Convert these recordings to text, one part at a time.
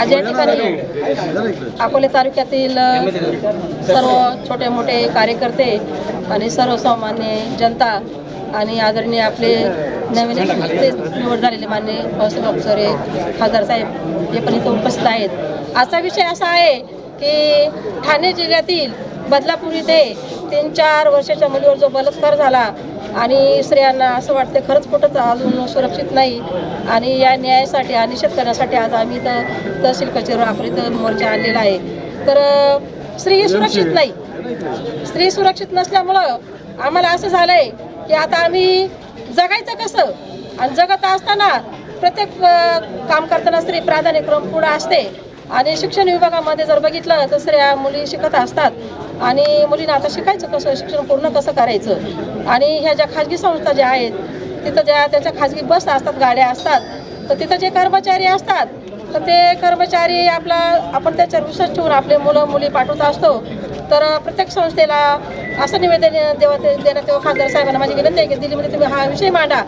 आज या ठिकाणी अकोले तालुक्यातील सर्व छोटे मोठे कार्यकर्ते आणि सर्वसामान्य जनता आणि आदरणीय आपले नवीन निवड झालेले मान्य पावसाहेब अप्सरे खासदार साहेब हे पण इथं उपस्थित आहेत. आजचा विषय असा आहे की ठाणे जिल्ह्यातील बदलापूर इथे तीन चार वर्षाच्या मुलीवर जो बलात्कार झाला आणि स्त्रियांना असं वाटतं खरंच कुठंच अजून सुरक्षित नाही आणि या न्यायासाठी आणि शेतकऱ्यांसाठी करण्यासाठी आज आम्ही इथं तहसील कचेरी अकरीत मोर्चा आणलेला आहे. तर स्त्री ही सुरक्षित नाही. स्त्री सुरक्षित नसल्यामुळं आम्हाला असं झालंय की आता आम्ही जगायचं कसं? आणि जगत असताना प्रत्येक काम करताना स्त्री प्राधान्यक्रम पुढं असते. आणि शिक्षण विभागामध्ये जर बघितलं तर स्त्रिया मुली शिकत असतात. आणि मुलींना आता शिकायचं कसं? शिक्षण पूर्ण कसं करायचं? आणि ह्या ज्या खाजगी संस्था ज्या आहेत तिथं ज्या त्यांच्या खाजगी बस असतात गाड्या असतात तर तिथं जे कर्मचारी असतात तर ते कर्मचारी आपला आपण त्याच्यावर विश्वास ठेवून आपले मुलं मुली पाठवत असतो. तर प्रत्येक संस्थेला असं निवेदन देवा देण्यात येऊ खासदार साहेबांना माझी विनंती आहे की दिल्लीमध्ये तुम्ही हा विषय मांडा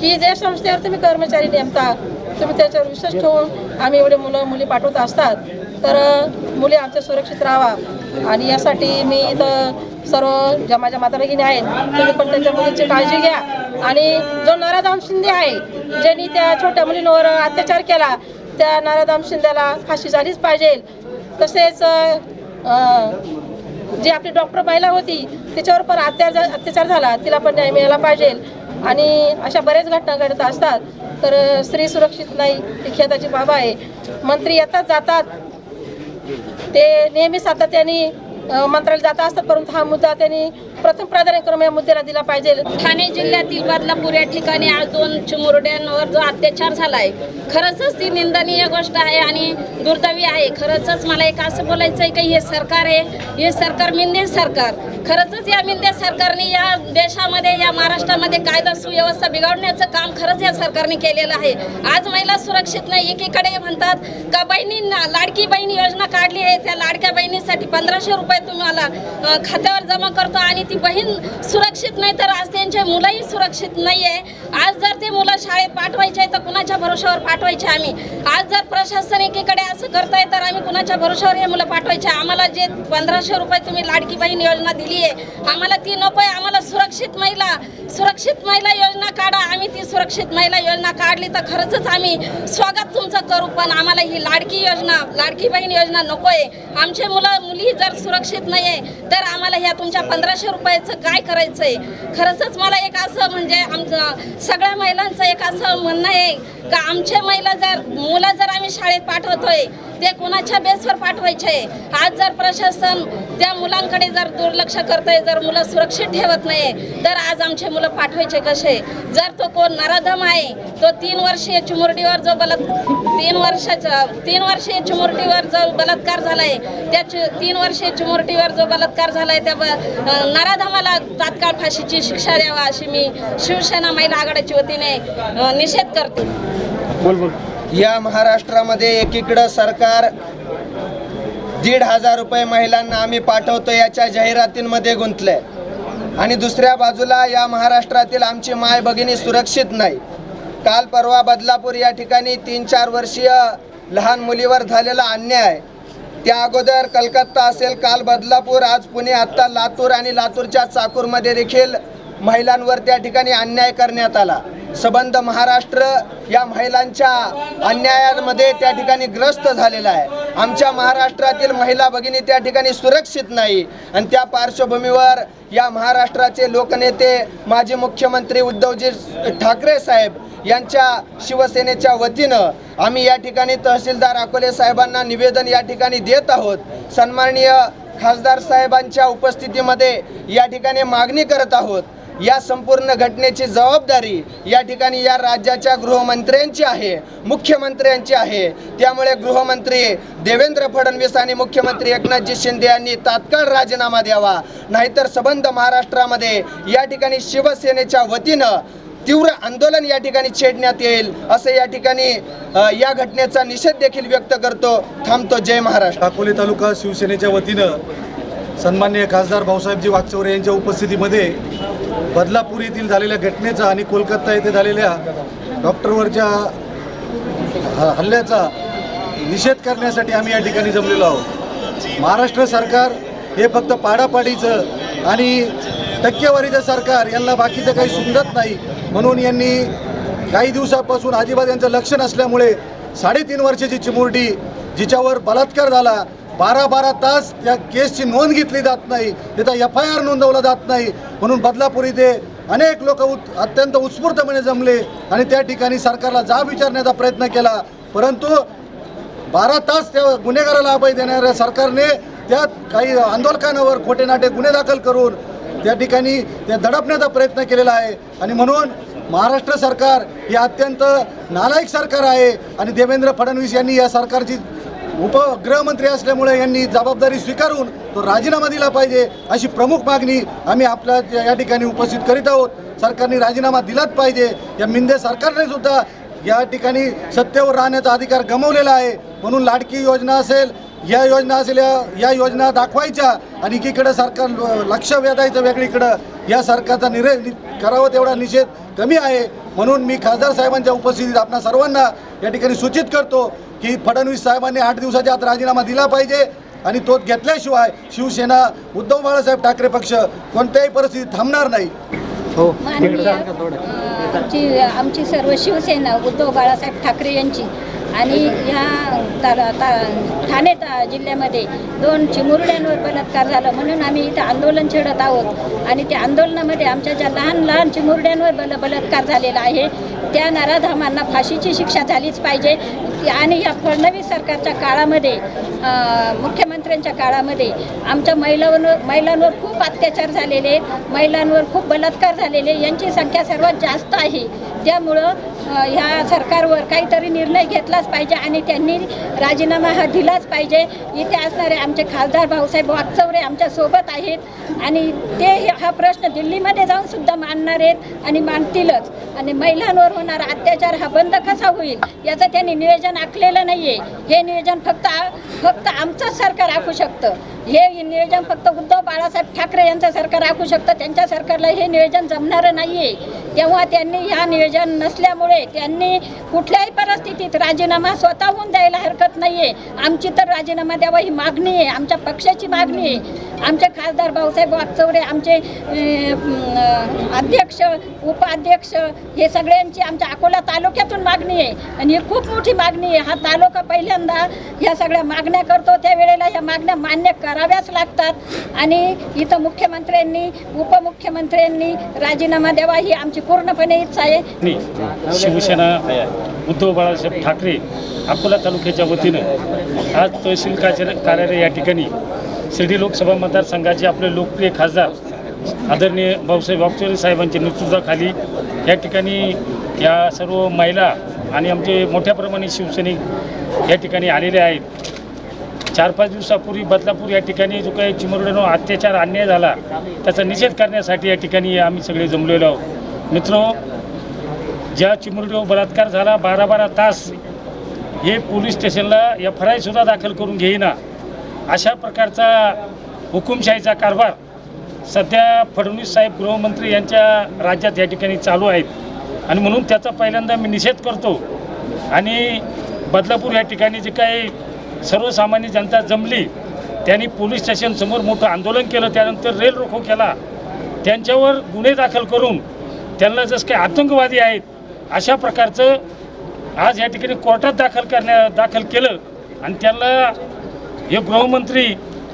की ज्या संस्थेवर तुम्ही कर्मचारी नेमता तुम्ही त्याच्यावर विश्वास ठेवून आम्ही एवढे मुलं मुली पाठवत असतात तर मुली आमच्या सुरक्षित राहावा. आणि यासाठी मी इथं सर्व ज्या माझ्या माता भगिनी आहेत तुम्ही पण त्यांच्या मुलींची काळजी घ्या. आणि जो नराधाम शिंदे आहे ज्यांनी त्या छोट्या मुलींवर अत्याचार केला त्या नराधाम शिंदेला फाशी झालीच पाहिजे. तसेच जी आपली डॉक्टर महिला होती तिच्यावर पण अत्याचार अत्याचार झाला तिला पण न्याय मिळाला पाहिजे. आणि अशा बऱ्याच घटना घडत असतात. तर स्त्री सुरक्षित नाही ही खेदाची बाब आहे. मंत्री येतात जातात. ते नेहमी सातत्याने मंत्रालयात जात असतात परंतु हा मुद्दा त्यांनी प्रथम प्राधान्यक्रम या मुद्द्याला दिला पाहिजे. ठाणे जिल्ह्यातील बदलापूर या ठिकाणी आज दोन चिमुरड्यांवर जो अत्याचार झालाय खरंच ती निंदनीय गोष्ट आहे आणि दुर्दैवी आहे. खरंच मला एक असं बोलायचं आहे की हे सरकार आहे हे सरकार मिंदे सरकार. खरंच या मिंदे सरकारने या देशामध्ये या महाराष्ट्रामध्ये कायदा सुव्यवस्था बिघडण्याचं काम खरंच या सरकारने केलेलं आहे. आज महिला सुरक्षित नाही एकीकडे म्हणतात का बहिणींना लाडकी बहीण योजना काढली आहे त्या लाडक्या बहिणीसाठी पंधराशे रुपये तुम्हाला खात्यावर जमा करतो आणि ती बहीण सुरक्षित नाही तर आज त्यांचे मुलंही सुरक्षित नाही आहे आज जर ते मुलं शाळेत पाठवायचे तर कुणाच्या भरोशावर पाठवायचे आम्ही? आज जर प्रशासन एकीकडे असं करताय तर आम्ही कुणाच्या भरोशावर हे मुलं पाठवायचे? आम्हाला जे पंधराशे रुपये तुम्ही लाडकी बहीण योजना दिली आहे आम्हाला ती नको आहे आम्हाला सुरक्षित महिला सुरक्षित महिला योजना काढा. आम्ही ती सुरक्षित महिला योजना काढली तर खरंच आम्ही स्वागत तुमचं करू पण आम्हाला ही लाडकी योजना लाडकी बहीण योजना नको आहे आमचे मुलं मुली जर सुरक्षित नाही आहे तर आम्हाला ह्या तुमच्या पंधराशे रुपयाचं काय करायचं आहे खरंच मला एक असं म्हणजे आमचं सगळ्या महिलांचं एक असं म्हणणं आहे का आमच्या महिला जर मुलं जर आम्ही शाळेत पाठवतोय ते कोणाच्या बेसवर पाठवायचे? आहे आज जर प्रशासन त्या मुलांकडे जर दुर्लक्ष करतंय जर मुलं सुरक्षित ठेवत नाही तर आज आमचे मुलं पाठवायचे कसे? जर तो कोण नराधम आहे तो तीन वर्षीय चिमुरडीवर जो बलात् तीन वर्षाचा तीन वर्षीय चिमुरडीवर जो बलात्कार झालाय त्या चि- तीन वर्षीय चिमुरडीवर जो बलात्कार झालाय त्या ब- नराधमाला तात्काळ फाशीची शिक्षा द्यावा अशी मी शिवसेना महिला आघाडीच्या वतीने निषेध करते. या महाराष्ट्रामध्ये एकीकडं सरकार दीड हजार रुपये महिलांना आम्ही पाठवतो याच्या जाहिरातींमध्ये गुंतलंय. आणि दुसऱ्या बाजूला या महाराष्ट्रातील आमची माय भगिनी सुरक्षित नाही. काल परवा बदलापूर या ठिकाणी तीन चार वर्षीय लहान मुलीवर झालेला अन्याय. त्या अगोदर कलकत्ता असेल काल बदलापूर आज पुणे आत्ता लातूर आणि लातूरच्या चाकूरमध्ये देखील महिलांवर त्या ठिकाणी अन्याय करण्यात आला. सबंध महाराष्ट्र या महिलांच्या अन्यायांमध्ये त्या ठिकाणी ग्रस्त झालेला आहे. आमच्या महाराष्ट्रातील महिला भगिनी त्या ठिकाणी सुरक्षित नाही. आणि त्या पार्श्वभूमीवर या महाराष्ट्राचे लोकनेते माजी मुख्यमंत्री उद्धवजी ठाकरे साहेब यांच्या शिवसेनेच्या वतीनं आम्ही या ठिकाणी तहसीलदार अकोले साहेबांना निवेदन या ठिकाणी देत आहोत. सन्माननीय खासदार साहेबांच्या उपस्थितीमध्ये या ठिकाणी मागणी करत आहोत. या संपूर्ण घटनेची जबाबदारी या ठिकाणी या राज्याच्या गृहमंत्र्यांची आहे मुख्यमंत्र्यांची आहे. त्यामुळे गृहमंत्री देवेंद्र फडणवीस आणि मुख्यमंत्री एकनाथजी शिंदे यांनी तात्काळ राजीनामा द्यावा. नाहीतर सबंध महाराष्ट्रामध्ये या ठिकाणी शिवसेनेच्या वतीनं तीव्र आंदोलन या ठिकाणी छेडण्यात येईल असं या ठिकाणी या घटनेचा निषेध देखील व्यक्त करतो. थांबतो. जय महाराष्ट्र. अकोले तालुका शिवसेनेच्या वतीनं सन्मान्य खासदार भाऊसाहेबजी वागचौरे यांच्या उपस्थितीमध्ये बदलापूर येथील झालेल्या घटनेचा आणि कोलकाता येथे झालेल्या डॉक्टरवरच्या ह- हल्ल्याचा निषेध करण्यासाठी आम्ही या ठिकाणी जमलेलो आहोत. महाराष्ट्र सरकार हे फक्त पाडापाडीचं आणि टक्केवारीचं सरकार यांना बाकीचं काही समजत नाही म्हणून यांनी काही दिवसापासून अजिबात यांचं लक्ष नसल्यामुळे साडेतीन वर्षाची चिमुरडी जिच्यावर बलात्कार झाला बारा बारा तास त्या केसची नोंद घेतली जात नाही. तिथं एफ आय आर नोंदवला जात नाही. म्हणून बदलापूर इथे अनेक लोक उत अत्यंत उत्स्फूर्तपणे जमले आणि त्या ठिकाणी सरकारला जाब विचारण्याचा प्रयत्न केला. परंतु बारा तास त्या गुन्हेगाराला अभय देणाऱ्या सरकारने त्यात काही आंदोलकांवर खोटे नाटे गुन्हे दाखल करून त्या ठिकाणी ते दडपण्याचा प्रयत्न केलेला आहे. आणि म्हणून महाराष्ट्र सरकार हे अत्यंत नालायक सरकार आहे. आणि देवेंद्र फडणवीस यांनी या सरकारची उपगृहमंत्री असल्यामुळे यांनी जबाबदारी स्वीकारून तो राजीनामा दिला पाहिजे अशी प्रमुख मागणी आम्ही आपल्या या- या ठिकाणी उपस्थित करीत आहोत. सरकारने राजीनामा दिलाच पाहिजे. या मिंदे सरकारने सुद्धा या ठिकाणी सत्तेवर राहण्याचा अधिकार गमावलेला आहे. म्हणून लाडकी योजना असेल या योजना असेल या या योजना दाखवायच्या आणि एकीकडं सरकार लक्ष वेधायचं वेगळीकडं या सरकारचा निरे करावं तेवढा निषेध कमी आहे. म्हणून मी खासदार साहेबांच्या उपस्थितीत आपणा सर्वांना या ठिकाणी सूचित करतो की फडणवीस साहेबांनी आठ दिवसाच्या आत राजीनामा दिला पाहिजे आणि तो घेतल्याशिवाय शिवसेना उद्धव बाळासाहेब ठाकरे पक्ष कोणत्याही परिस्थितीत थांबणार नाही. आमची आमची सर्व शिवसेना उद्धव बाळासाहेब ठाकरे यांची आणि ह्या ता- ता- ठाणे ता- जिल्ह्यामध्ये दोन चिमुरड्यांवर बलात्कार झाला म्हणून आम्ही इथं आंदोलन छेडत आहोत. आणि त्या आंदोलनामध्ये आमच्या ज्या लहान लहान चिमुरड्यांवर बल बलात्कार झालेला आहे त्या नराधामांना फाशीची शिक्षा झालीच पाहिजे. आणि या फडणवीस सरकारच्या काळामध्ये मुख्यमंत्र्यांच्या काळामध्ये आमच्या महिलांवर महिलांवर खूप अत्याचार झालेले आहेत. महिलांवर खूप बलात्कार झालेले यांची संख्या सर्वात जास्त आहे. त्यामुळं ह्या सरकारवर काहीतरी निर्णय घेतलाच पाहिजे आणि त्यांनी राजीनामा हा दिलाच पाहिजे. इथे असणारे आमचे खासदार भाऊसाहेब वागचौरे आमच्यासोबत आहेत आणि ते हा प्रश्न दिल्लीमध्ये जाऊन सुद्धा मांडणार आहेत आणि मांडतीलच. आणि महिलांवर होणारा अत्याचार हा बंद कसा होईल याचं त्यांनी नियोजन आखलेलं नाही आहे हे नियोजन फक्त फक्त आमचंच सरकार आखू शकतं. हे नियोजन फक्त उद्धव बाळासाहेब ठाकरे यांचं सरकार आखू शकतं. त्यांच्या सरकारला हे नियोजन जमणारं नाही आहे तेव्हा त्यांनी ह्या नियोजन नसल्यामुळे त्यांनी कुठल्याही परिस्थितीत राजीनामा स्वतःहून द्यायला हरकत नाही आहे आमची तर राजीनामा द्यावा ही मागणी आहे. आमच्या पक्षाची मागणी आहे. आमचे खासदार भाऊसाहेब वागचौरे आमचे अध्यक्ष उपाध्यक्ष हे सगळ्यांची आमच्या अकोला तालुक्यातून मागणी आहे. आणि ही खूप मोठी मागणी आहे. हा तालुका पहिल्यांदा ह्या सगळ्या मागण्या करतो. त्यावेळेला ह्या मागण्या मान्य कराव्याच लागतात. आणि इथं मुख्यमंत्र्यांनी उपमुख्यमंत्र्यांनी राजीनामा द्यावा ही आमची पूर्णपणे इच्छा आहे. मी शिवसेना उद्धव बाळासाहेब ठाकरे अकोला तालुक्याच्या वतीनं आज तहसील कार्यालय या ठिकाणी शिर्डी लोकसभा मतदारसंघाचे आपले लोकप्रिय खासदार आदरणीय भाऊसाहेब वागचोरे साहेबांच्या नेतृत्वाखाली या ठिकाणी या सर्व महिला आणि आमचे मोठ्या प्रमाणे शिवसैनिक या ठिकाणी आलेले आहेत. चार पाच दिवसापूर्वी बदलापूर या ठिकाणी जो काही चिमुरड्यानं अत्याचार अन्याय झाला त्याचा निषेध करण्यासाठी या ठिकाणी आम्ही सगळे जमलेलो आहोत. मित्र ज्या चिमुरडीवर बलात्कार झाला बारा बारा तास हे पोलीस स्टेशनला एफ आर आयसुद्धा दाखल करून घेईना. अशा प्रकारचा हुकुमशाहीचा कारभार सध्या फडणवीस साहेब गृहमंत्री यांच्या राज्यात या ठिकाणी चालू आहेत. आणि म्हणून त्याचा पहिल्यांदा मी निषेध करतो. आणि बदलापूर या ठिकाणी जे काही सर्वसामान्य जनता जमली. त्यांनी पोलीस स्टेशनसमोर मोठं आंदोलन केलं. त्यानंतर रेल रोखो केला. त्यांच्यावर गुन्हे दाखल करून त्यांना जसं काही आतंकवादी आहेत अशा प्रकारचं आज या ठिकाणी कोर्टात दाखल करण्या दाखल केलं. आणि त्यांना हे गृहमंत्री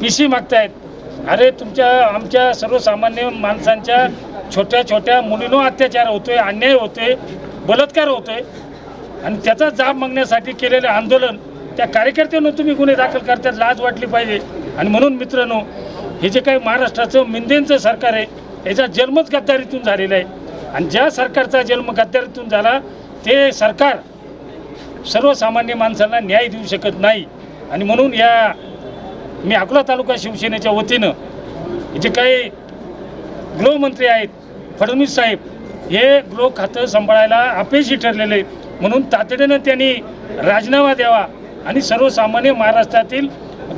पी सी मागतायत. अरे तुमच्या आमच्या सर्वसामान्य माणसांच्या छोट्या छोट्या मुलींवर अत्याचार होतोय अन्याय होतोय बलात्कार होतोय. आणि त्याचा जाब मागण्यासाठी केलेलं आंदोलन त्या कार्यकर्त्यांना तुम्ही गुन्हे दाखल करतात लाज वाटली पाहिजे. आणि म्हणून मित्रांनो हे जे काही महाराष्ट्राचं मिंदेंचं सरकार आहे याचा जन्मच गद्दारीतून झालेला आहे. आणि ज्या सरकारचा जन्म गद्दारीतून झाला ते सरकार सर्वसामान्य माणसांना न्याय देऊ शकत नाही. आणि म्हणून या मी अकोला तालुका शिवसेनेच्या वतीनं जे काही गृहमंत्री आहेत फडणवीस साहेब हे गृह खातं सांभाळायला अपयशी ठरलेले म्हणून तातडीनं त्यांनी राजीनामा द्यावा. आणि सर्वसामान्य महाराष्ट्रातील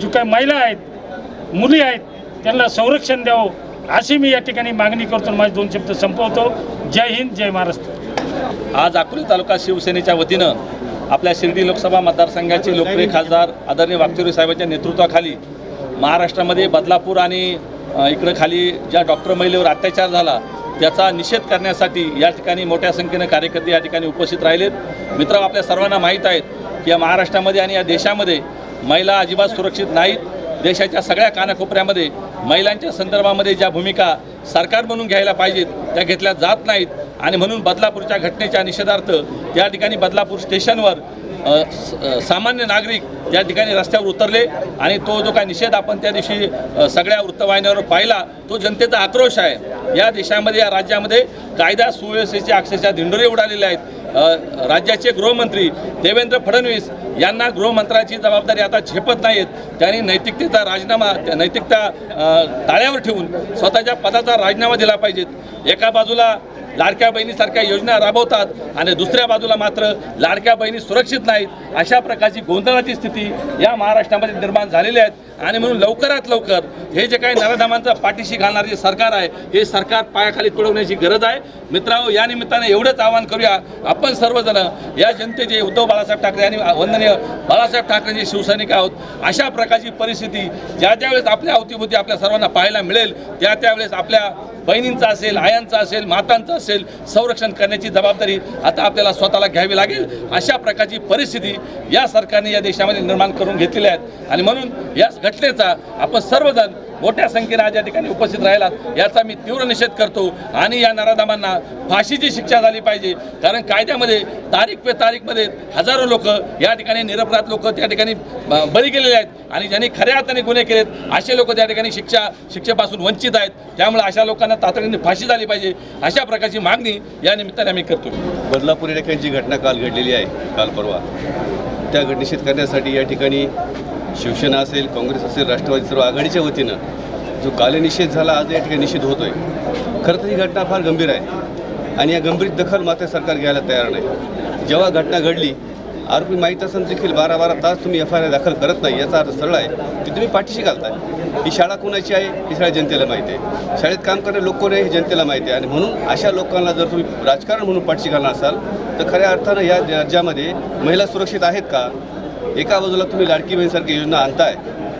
जो काही महिला आहेत मुली आहेत त्यांना संरक्षण द्यावं अशी मी या ठिकाणी मागणी करतो माझे दोन शब्द संपवतो. जय हिंद जय महाराष्ट्र. आज अकोले तालुका शिवसेनेच्या वतीनं आपल्या शिर्डी लोकसभा मतदारसंघाचे लोकप्रिय खासदार आदरणीय वागचौरे साहेबांच्या नेतृत्वाखाली महाराष्ट्रामध्ये बदलापूर आणि अ, इकडं खाली ज्या डॉक्टर महिलेवर अत्याचार झाला त्याचा निषेध करण्यासाठी या ठिकाणी मोठ्या संख्येनं कार्यकर्ते या ठिकाणी उपस्थित राहिलेत. मित्र आपल्या सर्वांना माहीत आहेत की या महाराष्ट्रामध्ये आणि या देशामध्ये महिला अजिबात सुरक्षित नाहीत. देशाच्या सगळ्या कानाकोपऱ्यामध्ये महिलांच्या संदर्भामध्ये ज्या भूमिका सरकार म्हणून घ्यायला पाहिजेत त्या घेतल्या जात नाहीत. आणि म्हणून बदलापूरच्या घटनेच्या निषेधार्थ त्या ठिकाणी बदलापूर स्टेशनवर स- सामान्य नागरिक त्या ठिकाणी रस्त्यावर उतरले आणि तो जो काय निषेध आपण त्या दिवशी सगळ्या वृत्तवाहिन्यावर पाहिला तो जनतेचा आक्रोश आहे. या देशामध्ये या राज्यामध्ये कायदा सुव्यवस्थेचे अक्षरशः धिंडोरे उडालेले आहेत. राज्याचे गृहमंत्री देवेंद्र फडणवीस यांना गृहमंत्र्याची जबाबदारी आता झेपत नाहीत. त्यांनी नैतिकतेचा राजीनामा त्या नैतिकता ताळ्यावर ठेवून स्वतःच्या पदाचा राजीनामा दिला पाहिजेत. एका बाजूला लाडक्या बहिणीसारख्या योजना राबवतात आणि दुसऱ्या बाजूला मात्र लाडक्या बहिणी सुरक्षित नाहीत. अशा प्रकारची गोंधळाची स्थिती या महाराष्ट्रामध्ये निर्माण झालेली आहेत आणि म्हणून लवकरात लवकर हे जे काही नराधामांचा पाठीशी घालणारे जे सरकार आहे हे सरकार पायाखाली तुडवण्याची गरज आहे. मित्रांनो या निमित्ताने एवढंच आवाहन करूया आपण सर्वजण या जनतेचे उद्धव बाळासाहेब ठाकरे आणि वंदनीय बाळासाहेब ठाकरेंचे शिवसैनिक आहोत. अशा प्रकारची परिस्थिती ज्या ज्यावेळेस आपल्या अवतीभोवती आपल्या सर्वांना पाहायला मिळेल त्या त्यावेळेस आपल्या बहिणींचा असेल आयांचा असेल मातांचा असेल संरक्षण करण्याची जबाबदारी आता आपल्याला स्वतःला घ्यावी लागेल. अशा प्रकारची परिस्थिती या सरकारने या देशामध्ये निर्माण करून घेतलेल्या आहेत. आणि म्हणून या घटनेचा आपण सर्वजण मोठ्या संख्येने आज या ठिकाणी उपस्थित राहिलात. याचा मी तीव्र निषेध करतो आणि या नराधामांना फाशीची शिक्षा झाली पाहिजे. कारण कायद्यामध्ये तारीख पे तारीखमध्ये हजारो लोक या ठिकाणी निरपराध लोक त्या ठिकाणी ब- बळी गेलेले आहेत आणि ज्यांनी खऱ्या अर्थाने गुन्हे केलेत असे लोक त्या ठिकाणी शिक्षा शिक्षेपासून वंचित आहेत. त्यामुळे अशा लोकांना तातडीने फाशी झाली पाहिजे. अशा प्रकारची मागणी या निमित्ताने आम्ही करतो. बदलापूर इलाक्यांची घटना काल घडलेली आहे. काल परवा. त्या घट करण्यासाठी या ठिकाणी शिवसेना असेल काँग्रेस असेल राष्ट्रवादी सर्व आघाडीच्या वतीनं जो कालनिषेध झाला आज या ठिकाणी निषेध होतोय. खरं तर ही घटना फार गंभीर आहे. आणि या गंभीर दखल मात्र सरकार घ्यायला तयार नाही. जेव्हा घटना घडली आरोपी माहीत असून देखील बारा बारा तास तुम्ही एफ आय आर दाखल करत नाही याचा अर्थ सरळ आहे. की तुम्ही पाठीशी घालताय. ही शाळा कोणाची आहे ही शाळा जनतेला माहिती आहे. शाळेत काम करणारे लोक कोण आहे हे जनतेला माहिती आहे. आणि म्हणून अशा लोकांना जर तुम्ही राजकारण म्हणून पाठीशी घालणार असाल तर खऱ्या अर्थानं या राज्यामध्ये महिला सुरक्षित आहेत का? एका बाजूला तुम्ही लाडकी बहीणसारखी योजना आणताय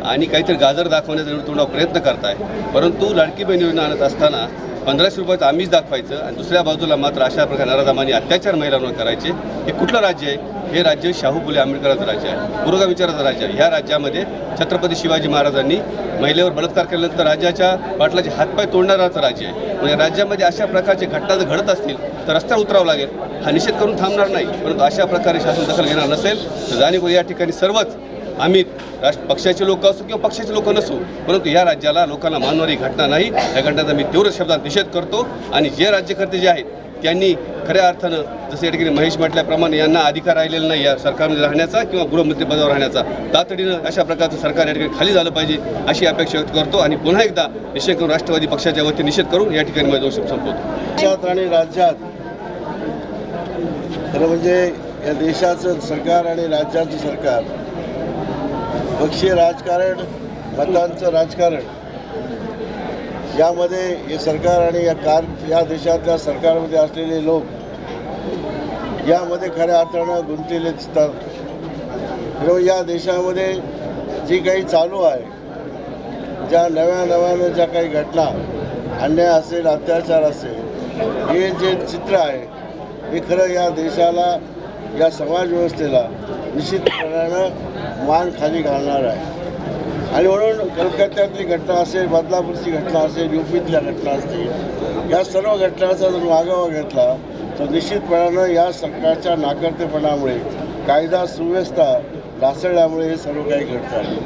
आणि काहीतरी गाजर दाखवण्याचा तुम्हाला प्रयत्न करताय. परंतु लाडकी बहीण योजना आणत असताना पंधराशे रुपयाचं आम्हीच दाखवायचं आणि दुसऱ्या बाजूला मात्र अशा प्रकारे नराधामाने अत्याचार महिलांवर करायचे. हे कुठलं राज्य आहे? हे राज्य शाहू फुले आंबेडकरांचं राज्य आहे. पुरोगा विचाराचं राज्य आहे. ह्या राज्यामध्ये छत्रपती शिवाजी महाराजांनी महिलेवर बलात्कार केल्यानंतर राज्याच्या पाटलाचे हातपाय तोडणाराचं राज्य आहे. म्हणजे राज्यामध्ये अशा प्रकारचे घटना जर घडत असतील तर रस्त्यावर उतरावं लागेल. हा निषेध करून थांबणार नाही. परंतु अशा प्रकारे शासन दखल घेणार नसेल तर जाणीव या ठिकाणी सर्वच आम्ही राष्ट्र पक्षाचे लोक असो किंवा पक्षाचे लोक नसू परंतु या राज्याला लोकांना मानणारी घटना नाही. या घटनेचा मी तीव्र शब्दात निषेध करतो. आणि जे राज्यकर्ते जे आहेत त्यांनी खऱ्या अर्थानं जसं या ठिकाणी महेश म्हटल्याप्रमाणे यांना अधिकार राहिलेला नाही या सरकारमध्ये राहण्याचा किंवा गृहमंत्रीपदावर राहण्याचा. तातडीनं अशा प्रकारचं सरकार या ठिकाणी खाली झालं पाहिजे अशी अपेक्षा व्यक्त करतो. आणि पुन्हा एकदा निषेध करून राष्ट्रवादी पक्षाच्या वतीने निषेध करून या ठिकाणी माझा दोष संपवतो. देशात आणि राज्यात खरं म्हणजे या देशाचं सरकार आणि राज्याचं सरकार पक्षीय राजकारण मतांचं राजकारण. यामध्ये हे सरकार आणि या कार या देशातल्या सरकारमध्ये असलेले लोक यामध्ये खऱ्या अर्थानं गुंतलेले दिसतात. खरं या देशामध्ये जी काही चालू आहे ज्या नव्या नव्यानं ज्या काही घटना अन्याय असेल अत्याचार असेल हे जे चित्र आहे हे खरं या देशाला या समाज व्यवस्थेला निश्चितपणानं मान खाली घालणार आहे. आणि म्हणून कलकत्त्यातली घटना असेल बदलापूरची घटना असेल युपीतल्या घटना असतील या सर्व घटनांचा जर मागोवा घेतला तर निश्चितपणानं या सरकारच्या नाकर्तेपणामुळे कायदा सुव्यवस्था ढासळल्यामुळे हे सर्व काही घडत आहे.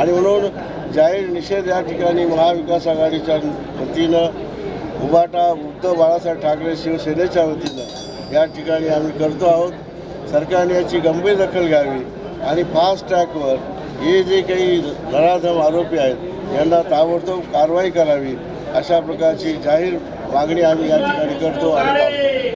आणि म्हणून जाहीर निषेध या ठिकाणी महाविकास आघाडीच्या वतीनं उभाटा उद्धव बाळासाहेब ठाकरे शिवसेनेच्या वतीनं या ठिकाणी आम्ही करतो आहोत. सरकारने याची गंभीर दखल घ्यावी. आणि फास्ट ट्रॅकवर हे जे काही नराधम आरोपी आहेत यांना ताबडतोब कारवाई करावी अशा प्रकारची जाहीर मागणी आम्ही या ठिकाणी करतो आणि